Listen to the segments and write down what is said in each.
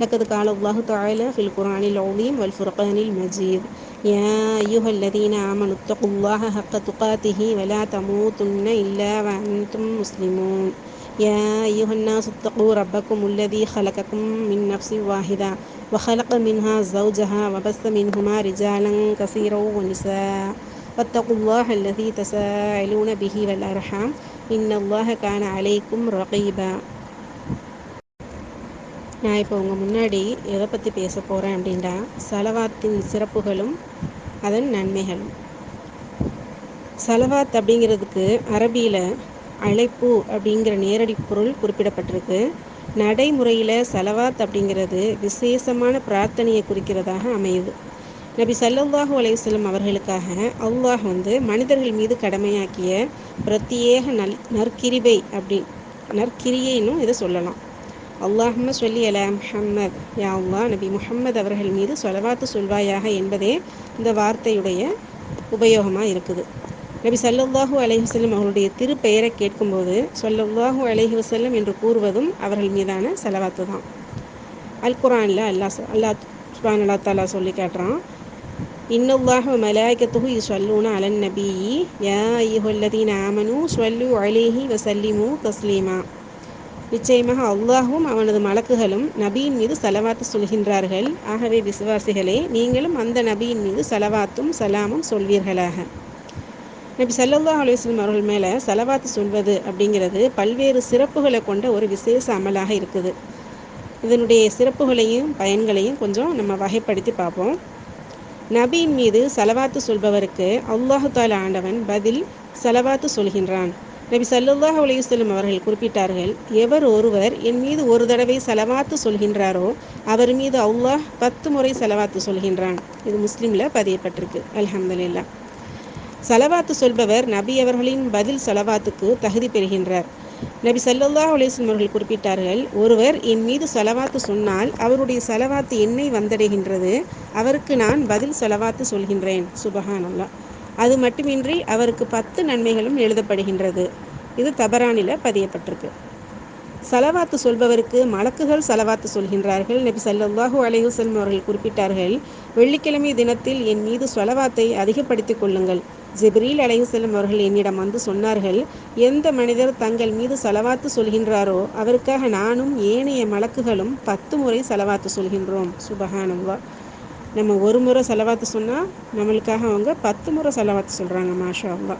لقد قال الله تعالى في القرآن العظيم والفرقان المجيد يا أيها الذين آمنوا اتقوا الله حق تقاته ولا تموتن إلا وأنتم مسلمون. يا أيها الناس اتقوا ربكم الذي خلقكم من نفس واحدة وخلق منها زوجها وبث منهما رجالا كثيرا ونساء. واتقوا الله الذي تساءلون به والأرحام إن الله كان عليكم رقيبا. நான் இப்போ உங்கள் முன்னாடி எதை பற்றி பேச போகிறேன் அப்படின்னா சலவாத்தின் சிறப்புகளும் அதன் நன்மைகளும். சலவாத் அப்படிங்கிறதுக்கு அரபியில் அழைப்பு அப்படிங்கிற நேரடி பொருள் குறிப்பிடப்பட்டிருக்கு. நடைமுறையில் சலவாத் அப்படிங்கிறது விசேஷமான பிரார்த்தனையை குறிக்கிறதாக அமையுது. நபி சல்லாஹூ அலையுஸ்லம் அவர்களுக்காக அல்லாஹ் வந்து மனிதர்கள் மீது கடமையாக்கிய பிரத்யேக நல் நற்கிரிவை அப்படி நற்கிரியைன்னும் இதை சொல்லலாம். அல்லாஹம்ம சொல்லி அல முஹம்மத். யா அல்லா நபி முஹம்மது அவர்கள் மீது சொலவாத்து சொல்வாயாக என்பதே இந்த வார்த்தையுடைய உபயோகமாக இருக்குது. நபி சல்லுல்லாஹு அலஹி வல்லம் அவர்களுடைய திருப்பெயரை கேட்கும்போது சொல்லல்லாஹூ அலஹி வசல்லம் என்று கூறுவதும் அவர்கள் மீதான செலவாத்து தான். அல் குரானில் அல்லா அல்லா சுபான் அல்லா தாலா சொல்லி காட்டுறான். இன்னல்லாஹ் மலாய்க்கத்துஹு சொல்லூன அலன் நபி யா ஐயுல்லதீன் ஆமனு சொல்லு அலேஹி வசல்லிமு தஸ்லீமா. நிச்சயமாக அல்லாஹும் அவனது மலக்குகளும் நபியின் மீது செலவாத்து சொல்கின்றார்கள். ஆகவே விசுவாசிகளே நீங்களும் அந்த நபியின் மீது செலவாத்தும் சலாமும் சொல்வீர்களாக. நபி சல்லா அலுவலம் அவர்கள் மேலே செலவாத்து சொல்வது அப்படிங்கிறது பல்வேறு சிறப்புகளை கொண்ட ஒரு விசேஷ அமலாக இருக்குது. இதனுடைய சிறப்புகளையும் பயன்களையும் கொஞ்சம் நம்ம வகைப்படுத்தி பார்ப்போம். நபியின் மீது செலவாத்து சொல்பவருக்கு அல்லாஹு தாலா ஆண்டவன் பதில் செலவாத்து சொல்கின்றான். நபி சல்லுல்லாஹ் அலையுஸ்லம் அவர்கள் குறிப்பிட்டார்கள் எவர் ஒருவர் என் மீது ஒரு தடவை செலவாத்து சொல்கின்றாரோ அவர் மீது அவுல்லாஹ் பத்து முறை செலவாத்து சொல்கின்றான். இது முஸ்லீமில் பதியப்பட்டிருக்கு. அலமதுல்லா செலவாத்து சொல்பவர் நபி அவர்களின் பதில் செலவாத்துக்கு தகுதி பெறுகின்றார். நபி சல்லுல்லாஹ் அலிஸ்லம் அவர்கள் குறிப்பிட்டார்கள் ஒருவர் என் மீது செலவாத்து சொன்னால் அவருடைய செலவாத்து என்னை வந்தடைகின்றது அவருக்கு நான் பதில் செலவாத்து சொல்கின்றேன். சுபஹான் அல்லா அது மட்டுமின்றி அவருக்கு பத்து நன்மைகளும் எழுதப்படுகின்றது. இது தபரானில பதியப்பட்டிருக்கு. சலவாத்து சொல்பவருக்கு மலக்குகள் சலவாத்து சொல்கின்றார்கள். நபி சல்லாஹூ அலையுசல்லம் அவர்கள் குறிப்பிட்டார்கள் வெள்ளிக்கிழமை தினத்தில் என் மீது சொலவாத்தை அதிகப்படுத்திக் கொள்ளுங்கள். ஜிப்ரீல் அலையுசல்லம் அவர்கள் என்னிடம் வந்து சொன்னார்கள் எந்த மனிதர் தங்கள் மீது செலவாத்து சொல்கின்றாரோ அவருக்காக நானும் ஏனைய மலக்குகளும் பத்து முறை செலவாத்து சொல்கின்றோம். சுபஹானவா நம்ம ஒரு முறை செலவாத்து சொன்னால் நம்மளுக்காக அவங்க பத்து முறை செலவாத்து சொல்கிறாங்க மாஷா அல்லா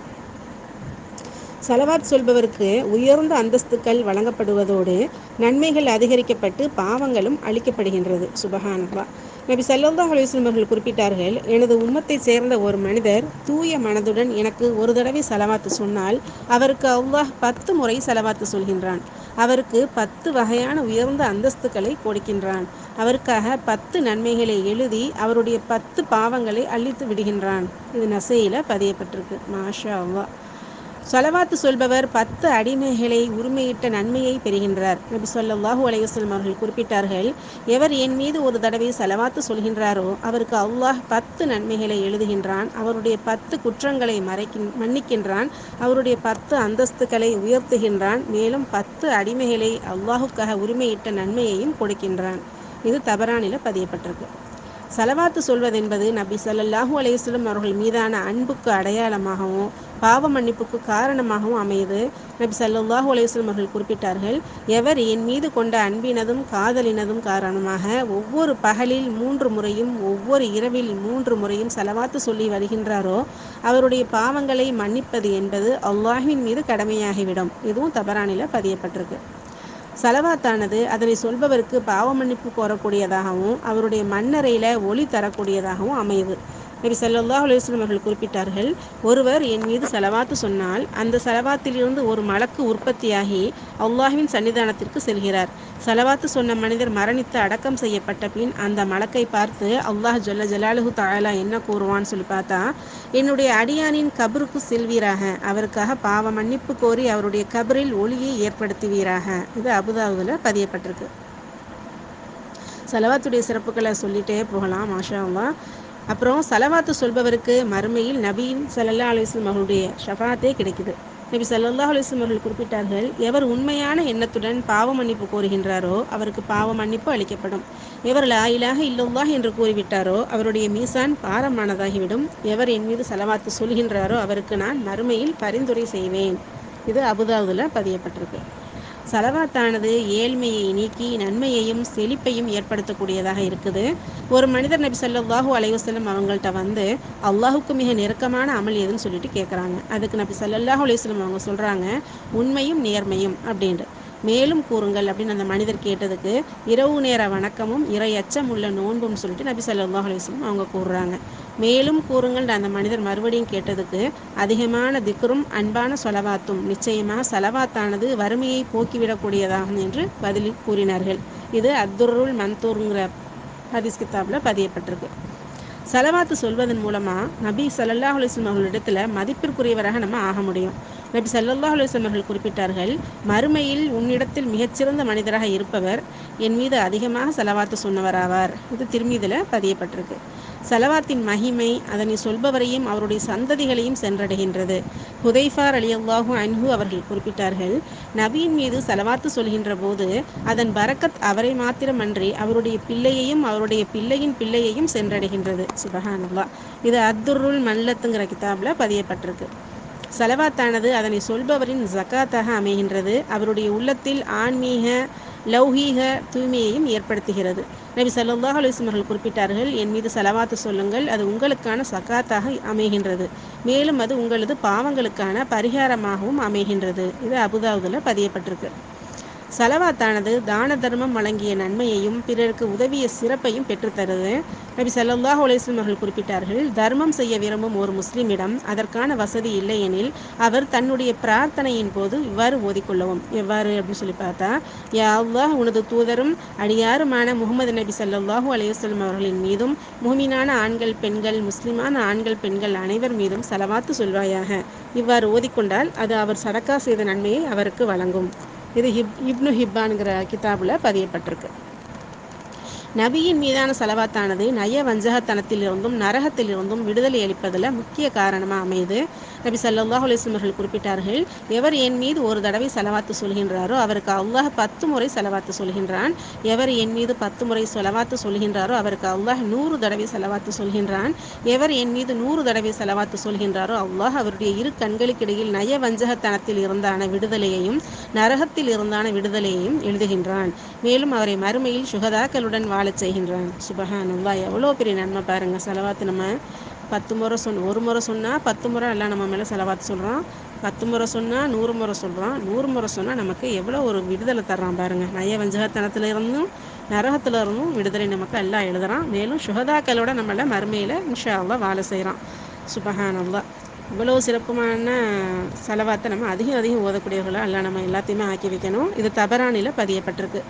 செலவாத் சொல்பவருக்கு உயர்ந்த அந்தஸ்துக்கள் வழங்கப்படுவதோடு நன்மைகள் அதிகரிக்கப்பட்டு பாவங்களும் அளிக்கப்படுகின்றது சுபஹானல்லா நபி சல்லா அலுவலம் அவர்கள் குறிப்பிட்டார்கள் எனது உம்மத்தை சேர்ந்த ஒரு மனிதர் தூய மனதுடன் எனக்கு ஒரு தடவை செலவாத்து சொன்னால் அவருக்கு அவ்வாஹ் பத்து முறை செலவாத்து சொல்கின்றான். அவருக்கு பத்து வகையான உயர்ந்த அந்தஸ்துக்களை கொடுக்கின்றான் அவருக்காக பத்து நன்மைகளை எழுதி அவருடைய பத்து பாவங்களை அழித்து விடுகின்றான். இது நசையில் பதியப்பட்டிருக்கு. மாஷா அவ்வா சொலவாத்து சொல்பவர் பத்து அடிமைகளை உரிமையிட்ட நன்மையை பெறுகின்றார். நபி சொல்லாஹூ அலையுஸ்லம் அவர்கள் குறிப்பிட்டார்கள் எவர் என் மீது ஒரு தடவை செலவாத்து சொல்கின்றாரோ அவருக்கு அல்லாஹ் பத்து நன்மைகளை எழுதுகின்றான் அவருடைய பத்து குற்றங்களை மறைக்கின் மன்னிக்கின்றான் அவருடைய பத்து அந்தஸ்துக்களை உயர்த்துகின்றான் மேலும் பத்து அடிமைகளை அல்லாஹுக்காக உரிமையிட்ட நன்மையையும் கொடுக்கின்றான். இது தபரானில பதியப்பட்டிருக்கு. செலவாத்து சொல்வதென்பது நபி சல்லாஹூ அலையுஸ்லம் அவர்கள் மீதான அன்புக்கு அடையாளமாகவும் பாவ மன்னிப்புக்கு காரணமாகவும் அமையுது. நபி சல்லாஹூ அலையுஸ்லம் அவர்கள் குறிப்பிட்டார்கள் எவர் என் மீது கொண்ட அன்பினதும் காதலினதும் காரணமாக ஒவ்வொரு பகலில் மூன்று முறையும் ஒவ்வொரு இரவில் மூன்று முறையும் செலவாத்து சொல்லி வருகின்றாரோ அவருடைய பாவங்களை மன்னிப்பது என்பது அல்லாஹின் மீது கடமையாகிவிடும். இதுவும் தபரானில பதியப்பட்டிருக்கு. செலவாத்தானது அதனை சொல்பவருக்கு பாவ மன்னிப்பு கோரக்கூடியதாகவும் அவருடைய மண்ணறையில் ஒளி தரக்கூடியதாகவும் அமையுது. நபி சல்லாஹ் அலுவலம் அவர்கள் குறிப்பிட்டார்கள் ஒருவர் என் மீது செலவாத்து சொன்னால் அந்த செலவாத்திலிருந்து ஒரு மலக்கு உற்பத்தியாகி அல்லாஹ்வின் சன்னிதானத்திற்கு செல்கிறார். செலவாத்து சொன்ன மனிதர் மரணித்து அடக்கம் செய்யப்பட்ட பின் அந்த மலக்கை பார்த்து அல்லாஹ் ஜொல்ல ஜலாலுஹு தாயலா என்ன கூறுவான்னு சொல்லி பார்த்தா என்னுடைய அடியானின் கபருக்கு செல்வீராக அவருக்காக பாவ மன்னிப்பு கோரி அவருடைய கபரில் ஒளியை ஏற்படுத்துவீராக. இது அபுதாபுல பதியப்பட்டிருக்கு. செலவாத்துடைய சிறப்புகளை சொல்லிட்டே போகலாம் மாஷா அப்புறம் செலவாத்து சொல்பவருக்கு மறுமையில் நபியின் சல்லல்லா அலுவலம் அவர்களுடைய ஷஃபாத்தே கிடைக்குது. நபி சல்லா அலுவலம் அவர்கள் குறிப்பிட்டார்கள் எவர் உண்மையான எண்ணத்துடன் பாவ மன்னிப்பு கோருகின்றாரோ அவருக்கு பாவ மன்னிப்பு அளிக்கப்படும். எவர் லாயிலாக இலாஹ என்று கூறிவிட்டாரோ அவருடைய மீசான் பாரமானதாகிவிடும். எவர் என் மீது செலவாத்து சொல்கின்றாரோ அவருக்கு நான் மறுமையில் பரிந்துரை செய்வேன். இது அபுதாபுல பதியப்பட்டிருக்கு. சலவாத்தானது ஏழ்மையை நீக்கி நன்மையையும் செழிப்பையும் ஏற்படுத்தக்கூடியதாக இருக்குது. ஒரு மனிதர் நபி சல்லாஹூ அலைஹி அவங்கள்ட்ட வந்து அல்லாஹுக்கு மிக நெருக்கமான அமல் எதுன்னு சொல்லிட்டு கேட்குறாங்க அதுக்கு நபி சல்லாஹூ அலைஹி அவங்க சொல்கிறாங்க உண்மையும் நேர்மையும் அப்படின்ட்டு. மேலும் கூறுங்கள் அப்படின்னு அந்த மனிதர் கேட்டதுக்கு இரவு நேர வணக்கமும் இறை அச்சம் உள்ள நோன்பும் சொல்லிட்டு நபி சல்லாஹ் அலிஸ்லம் அவங்க கூறுறாங்க. மேலும் கூறுங்கள் அந்த மனிதர் மறுபடியும் கேட்டதுக்கு அதிகமான திக்ரும் அன்பான சொலவாத்தும் நிச்சயமாக சலவாத்தானது வறுமையை போக்கிவிடக்கூடியதாகும் என்று பதில் கூறினார்கள். இது அத்துருள் மந்தூருங்கிற ஹதீஸ் கித்தாபில் பதியப்பட்டிருக்கு. சலவாத்து சொல்வதன் மூலமாக நபி சல்லல்லாஹ் அலுவலம் அவர்களிடத்தில் மதிப்பிற்குரியவராக நம்ம ஆக முடியும். நபி சல்லல்லாஹ் அலுவலம் அவர்கள் குறிப்பிட்டார்கள் மறுமையில் உன்னிடத்தில் மிகச்சிறந்த மனிதராக இருப்பவர் என் மீது அதிகமாக செலவாத்து சொன்னவராவார். இது திருமீதில் பதியப்பட்டிருக்கு. செலவாத்தின் மகிமை அதனை சொல்பவரையும் அவருடைய சந்ததிகளையும் சென்றடைகின்றது. ஹுதைஃபார் அலி அல்லாஹூ அன்ஹு அவர்கள் குறிப்பிட்டார்கள் நபியின் மீது செலவாத்து சொல்கின்ற போது அதன் பரக்கத் அவரை மாத்திரமன்றி அவருடைய பிள்ளையையும் அவருடைய பிள்ளையின் பிள்ளையையும் சென்றடைகின்றது. சுபஹானல்லா இது அத்துருல் மல்லத்துங்கிற கிதாபில் பதியப்பட்டிருக்கு. செலவாத்தானது அதனை சொல்பவரின் ஜக்காத்தாக அமைகின்றது. அவருடைய உள்ளத்தில் ஆன்மீக லௌகீக தூய்மையையும் ஏற்படுத்துகிறது. நபி சல்லாஹ் அலுவலம் அவர்கள் குறிப்பிட்டார்கள் என் மீது செலவாத்து சொல்லுங்கள் அது உங்களுக்கான சக்காத்தாக அமைகின்றது. மேலும் அது உங்களது பாவங்களுக்கான பரிகாரமாகவும் அமைகின்றது. இது அபுதாவுதில் பதியப்பட்டிருக்கு. சலவாத்தானது? தான தர்மம் வழங்கிய நன்மையையும் பிறருக்கு உதவிய சிறப்பையும் பெற்றுத்தருது நபி சல்லாஹ் அலிஸ்லம் அவர்கள் குறிப்பிட்டார்கள் தர்மம் செய்ய விரும்பும் ஒரு முஸ்லிமிடம் அதற்கான வசதி இல்லையெனில் அவர் தன்னுடைய பிரார்த்தனையின் போது இவ்வாறு ஓதிக்கொள்ளவும். எவ்வாறு அப்படின்னு சொல்லி பார்த்தா யா அல்லாஹ் உனது தூதரும் அடியாருமான முகமது நபி சல்லாஹூ அலையுஸ்லம் அவர்களின் மீதும் முஹ்மினான ஆண்கள் பெண்கள் முஸ்லிமான ஆண்கள் பெண்கள் அனைவர் மீதும் செலவாத்து சொல்வாயாக. இவ்வாறு ஓதிக்கொண்டால் அது அவர் சடக்கா செய்த நன்மையை அவருக்கு வழங்கும். இது ஹிப் இப்னு ஹிப்பான்கிற கிதாபில் பதியப்பட்டிருக்கு. நபியின் மீதான செலவாத்தானது நய வஞ்சகத்தனத்திலிருந்தும் நரகத்திலிருந்தும் விடுதலை அளிப்பதில் முக்கிய காரணமாக அமையுது. நபி சல்லாஹ் அலிஸ்லம் அவர்கள் குறிப்பிட்டார்கள் எவர் என் மீது ஒரு தடவை செலவாத்து சொல்கின்றாரோ அவருக்கு அல்லாஹ் பத்து முறை செலவாத்து சொல்கின்றான். எவர் என் மீது பத்து முறை செலவாத்து சொல்கின்றாரோ அவருக்கு அல்லாஹ் நூறு தடவை செலவாத்து சொல்கின்றான். எவர் என் மீது நூறு தடவை செலவாத்து சொல்கின்றாரோ அல்லாஹ் அவருடைய இரு கண்களுக்கிடையில் நய வஞ்சகத்தனத்தில் இருந்தான விடுதலையையும் நரகத்தில் இருந்தான விடுதலையையும் எழுதுகின்றான். மேலும் அவரை மறுமையில் சுகதாக்களுடன் வாழச் செய்கின்றான். சுபஹான் அல்லா எவ்வளோ பெரிய நன்மை பாருங்க செலவாத்து நம்ம பத்து முறை சொன் ஒரு முறை சொன்னால் பத்து முறை எல்லாம் நம்ம மேலே செலவாத்து சொல்கிறோம் பத்து முறை சொன்னால் நூறு முறை சொல்கிறோம் நூறு முறை சொன்னால் நமக்கு எவ்வளோ ஒரு விடுதலை தர்றான் பாருங்கள் நய வஞ்சகத்தனத்தில் இருந்தும் நரகத்தில் இருந்தும் விடுதலை நமக்கு எல்லாம் எழுதுறான். மேலும் சுகதாக்களோட நம்மளை மறுமையில் இன்ஷா அல்லா வாழ செய்கிறான் சுபஹான் இவ்வளோ சிறப்புமான செலவாத்தை நம்ம அதிகம் அதிகம் ஓதக்கூடியவர்களாக எல்லாம் நம்ம எல்லாத்தையுமே ஆக்கி வைக்கணும். இது தபரானில் பதியப்பட்டிருக்கு.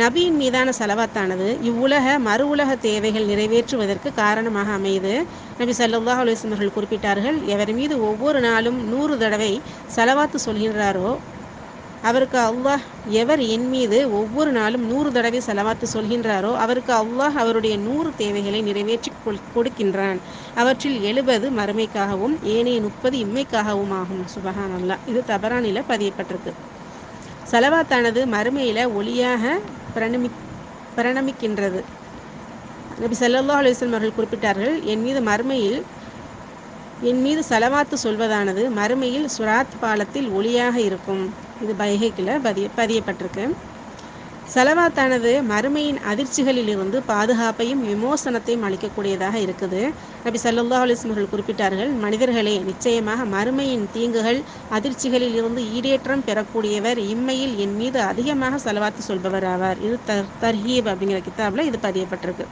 நபியின் மீதான செலவாத்தானது இவ்வுலக மறு உலக தேவைகள் நிறைவேற்றுவதற்கு காரணமாக அமையுது. நபி சல்லாஹ் அலுவலம் அவர்கள் குறிப்பிட்டார்கள் எவர் மீது ஒவ்வொரு நாளும் நூறு தடவை செலவாத்து சொல்கின்றாரோ அவருக்கு அல்லாஹ் எவர் என் மீது ஒவ்வொரு நாளும் நூறு தடவை செலவாத்து சொல்கின்றாரோ அவருக்கு அல்லாஹ் அவருடைய நூறு தேவைகளை நிறைவேற்றி கொடுக்கின்றான். அவற்றில் எழுபது மறுமைக்காகவும் ஏனைய முப்பது இம்மைக்காகவும் ஆகும். சுபஹான் அல்லா இது தபரானில பதியப்பட்டிருக்கு. செலவாத்தானது மறுமையில் ஒளியாக பிரணமி பிரணமிக்கின்றது. நபி சல்லா அலுவலம் அவர்கள் குறிப்பிட்டார்கள் என் மீது மறுமையில் என் மீது செலவாத்து சொல்வதானது மறுமையில் சுராத் பாலத்தில் ஒளியாக இருக்கும். இது பைகைக்கில் பதிய பதியப்பட்டிருக்கு. செலவாத்தானது மறுமையின் அதிர்ச்சிகளிலிருந்து பாதுகாப்பையும் விமோசனத்தையும் அளிக்கக்கூடியதாக இருக்குது. நபி சல்லா அலிஸ்மர்கள் குறிப்பிட்டார்கள் மனிதர்களே நிச்சயமாக மறுமையின் தீங்குகள் அதிர்ச்சிகளில் இருந்து ஈடேற்றம் பெறக்கூடியவர் இம்மையில் என் மீது அதிகமாக செலவாத்து சொல்பவர் ஆவார். இது தர் தர்ஹீப் அப்படிங்கிற கித்தாபில் இது பதியப்பட்டிருக்கு.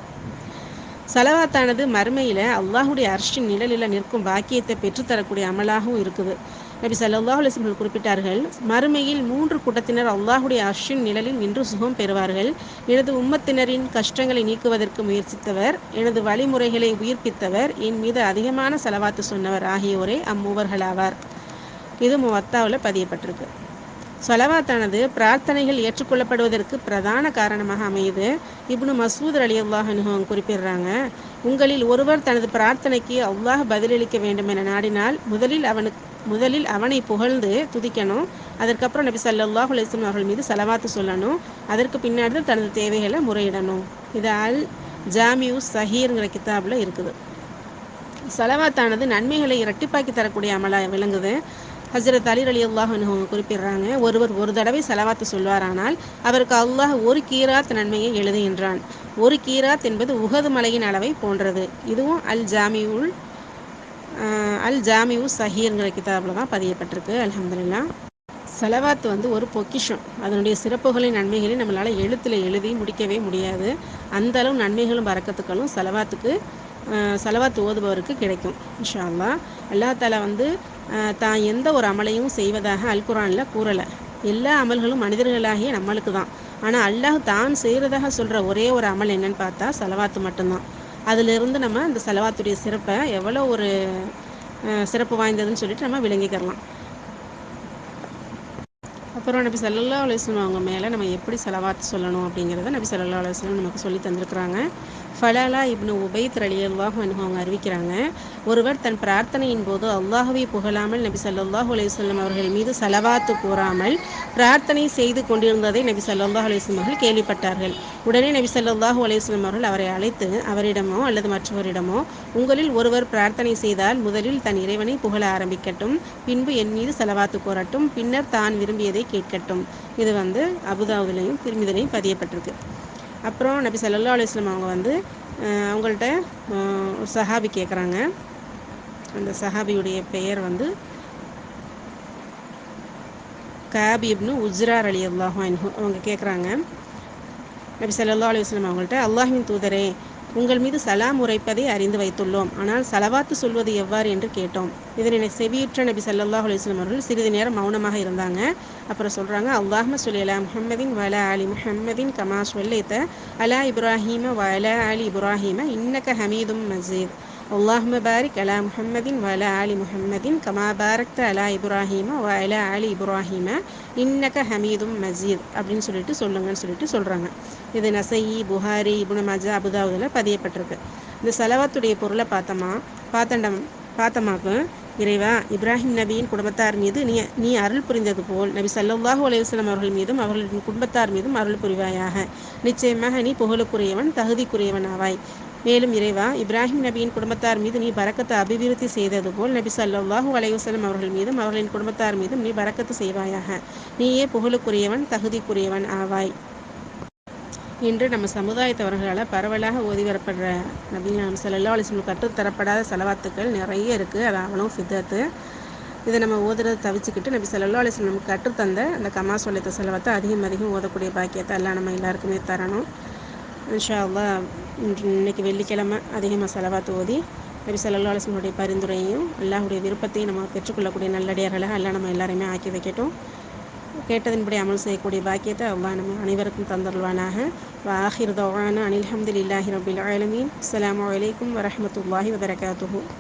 சலவாத்தானது மறுமையில் அல்லாஹுடைய அர்ஷின் நிழலில் நிற்கும் பாக்கியத்தை பெற்றுத்தரக்கூடிய அமலாகவும் இருக்குது. நபி சல்லாஹ் அலிஸ்மர்கள் குறிப்பிட்டார்கள் மறுமையில் மூன்று கூட்டத்தினர் அல்லாஹுடைய அர்ஷின் நிழலில் நின்று சுகம் பெறுவார்கள். எனது உம்மத்தினரின் கஷ்டங்களை நீக்குவதற்கு முயற்சித்தவர் எனது வழிமுறைகளை உயிர்ப்பித்தவர் என் மீது அதிகமான செலவாத்து சொன்னவர் ஆகியோரே அம்மூவர்களாவார். இது முவத்தாவில் பதியப்பட்டிருக்கு. சொலவாத்தானது பிரார்த்தனைகள் ஏற்றுக்கொள்ளப்படுவதற்கு பிரதான காரணமாக அமையுது. இப்னு மசூத் அலி அல்லாஹனும் குறிப்பிடுறாங்க உங்களில் ஒருவர் தனது பிரார்த்தனைக்கு அல்லாஹ் பதிலளிக்க வேண்டும் என நாடினால் முதலில் அவனுக்கு முதலில் அவனை புகழ்ந்து துதிக்கணும். அதற்கப்புறம் நபி சல்லாஹ் அலிஸ்லம் அவர்கள் மீது செலவாத்து சொல்லணும். அதற்கு பின்னாடி தான் தனது தேவைகளை முறையிடணும். இது அல் ஜாமியூ சஹீர்ங்கிற கித்தாபில் இருக்குது. செலவாத்தானது நன்மைகளை இரட்டிப்பாக்கி தரக்கூடிய அமலாக விளங்குது. ஹசரத் அலி அலி அல்லாஹ் குறிப்பிடுறாங்க ஒருவர் ஒரு தடவை செலவாத்து சொல்வாரானால் அவருக்கு அல்லாஹ் ஒரு கீராத் நன்மையை எழுதுகின்றான். ஒரு கீராத் என்பது உகது மலையின் அளவை போன்றது. இதுவும் அல் ஜாமியுல் அல் ஜாமியூ சஹீர்ங்கிற கிதாபில் தான் பதியப்பட்டிருக்கு அலமதுல்லா செலவாத்து வந்து ஒரு பொக்கிஷம். அதனுடைய சிறப்புகளின் நன்மைகளையும் நம்மளால் எழுத்தில் எழுதி முடிக்கவே முடியாது. அந்த அளவு நன்மைகளும் பறக்கத்துக்களும் செலவாத்துக்கு செலவாத்து ஓதுபவருக்கு கிடைக்கும் இன்ஷா அல்லா அல்லா தாலா வந்து தான் எந்த ஒரு அமலையும் செய்வதாக அல் குரானில் கூறலை. எல்லா அமல்களும் மனிதர்களாகிய நம்மளுக்கு தான். ஆனால் அல்லாஹ் தான் செய்கிறதாக சொல்கிற ஒரே ஒரு அமல் என்னன்னு பார்த்தா செலவாத்து மட்டும்தான். அதிலிருந்து நம்ம அந்த செலவாத்துடைய சிறப்பை எவ்வளோ ஒரு சிறப்பு வாய்ந்ததுன்னு சொல்லிட்டு நம்ம விளங்கிக்கிறலாம். அப்புறம் நபி சல்லா அலுவலம் அவங்க மேலே நம்ம எப்படி செலவாத்து சொல்லணும் அப்படிங்கிறத நபி சல்லா அலுவலம் நமக்கு சொல்லி தந்திருக்கிறாங்க. ஃபலாலா இப்னு உபைத் அலி அல்லாஹ் அவங்க அறிவிக்கிறாங்க ஒருவர் தன் பிரார்த்தனையின் போது அல்லாஹுவை புகழாமல் நபி சல்லாஹூ அலையம் அவர்கள் மீது செலவாத்து கூறாமல் பிரார்த்தனை செய்து கொண்டிருந்ததை நபி சல்லாஹ் அலையம் அவர்கள் கேள்விப்பட்டார்கள். உடனே நபி சல்லாஹூ அலையம் அவர்கள் அவரை அழைத்து அவரிடமோ அல்லது மற்றவரிடமோ உங்களில் ஒருவர் பிரார்த்தனை செய்தால் முதலில் தன் இறைவனை புகழ ஆரம்பிக்கட்டும் பின்பு என் மீது செலவாத்து கூறட்டும் பின்னர் தான் விரும்பியதை கேட்கட்டும். இது வந்து அபுதாவுலையும் திருமிதலையும் பதியப்பட்டிருக்கு. அப்புறம் நபி சல்லா அலுவலாம் அவங்க வந்து அவங்கள்ட்ட ஒரு சஹாபி கேட்குறாங்க அந்த சஹாபியுடைய பெயர் வந்து காபிப்னு உஜ்ரார் அலி அல்லாஹு அவங்க கேட்குறாங்க நபி சல்லா அலுவலாம் அவங்கள்ட்ட அல்லாஹின் தூதரே உங்கள் மீது சலாம் உரைப்பதை அறிந்து வைத்துள்ளோம். ஆனால் சலவாத்து சொல்வது எவ்வாறு என்று கேட்டோம். இதனை செவியுற்ற நபி சல்லாஹ் அலிஸ்லாம் அவர்கள் சிறிது நேரம் மௌனமாக இருந்தாங்க. அப்புறம் சொல்கிறாங்க அல்லாஹ்ம சொல்லலா முஹம்மதின் வல அலி முஹம்மதின் கமா சொல்லித்த அலா இப்ராஹீம வல அலி இப்ராஹீம இன்னக்க ஹமீதும் மஜீத் அல்லாஹ்ம பாரிக் அலா முஹம்மதின் வல அலி முஹம்மதின் கமா பாரக்த அலா இப்ராஹிம வ அலா அலி இப்ராஹிம இன்னக்க ஹமீதும் மஜீத் அப்படின்னு சொல்லிட்டு சொல்லுங்கன்னு சொல்லிட்டு சொல்கிறாங்க இது நசை புகாரி இபுன மஜா அபுதாவுதில் பதியப்பட்டிருக்கு. இந்த செலவாத்துடைய பொருளை பார்த்தோமா? பார்த்தண்டம் பார்த்தமாக்கு இறைவா இப்ராஹிம் நபியின் குடும்பத்தார் மீது நீ நீ அருள் புரிந்தது போல் நபி சல்லாஹூ அலையுஸ்லாம் அவர்கள் மீதும் அவர்களின் குடும்பத்தார் மீதும் அருள் புரிவாயாக. நிச்சயமாக நீ புகழுக்குரியவன் தகுதிக்குரியவன் ஆவாய் மேலும் இறைவா இப்ராஹிம் நபியின் குடும்பத்தார் மீது நீ பறக்கத்தை அபிவிருத்தி செய்தது போல் நபி சல்லாஹூ அலையுசலம் அவர்கள் மீதும் அவர்களின் குடும்பத்தார் மீதும் நீ பறக்கத்து செய்வாயாக. நீயே புகழுக்குரியவன் தகுதிக்குரியவன் ஆவாய். இன்று நம்ம சமுதாயத்தவர்களால் பரவலாக ஓதி வரப்படுற நபீனா சல்லா அலிஸ்லம் கற்றுத்தரப்படாத செலவாத்துக்கள் நிறைய இருக்குது அது அவனும் சித்தத்து இதை நம்ம ஓதுறத தவிச்சுக்கிட்டு நபி சல்லா அலிஸ்லம் நமக்கு கற்றுத்தந்த அந்த கமா சொல்லித்த செலவத்தை அதிகம் அதிகம் ஓதக்கூடிய பாக்கியத்தை எல்லாம் நம்ம எல்லாருக்குமே தரணும். இன்ஷால்லா இன்னைக்கு வெள்ளிக்கிழமை அதிகமாக செலவாக ஓதி நபி சல்லா அலிஸ்லமுடைய பரிந்துரையும் அல்லாஹுடைய விருப்பத்தையும் நம்ம பெற்றுக்கொள்ளக்கூடிய நல்லடியார்களாக எல்லாம் நம்ம எல்லாரையுமே ஆக்கி வைக்கட்டும். கேட்டதின்படி அமல் செய்யக்கூடிய பாக்கியத்தை அவ்வா நம்ம அனைவருக்கும் தந்தருள்வானாக. வாஹிர் தவான அனில் இல்லாஹி ரபில் ஆலமீன். அஸ்லாம் வலைக்கம் வரமத்துல்லாஹி வபரகாத்துஹூ.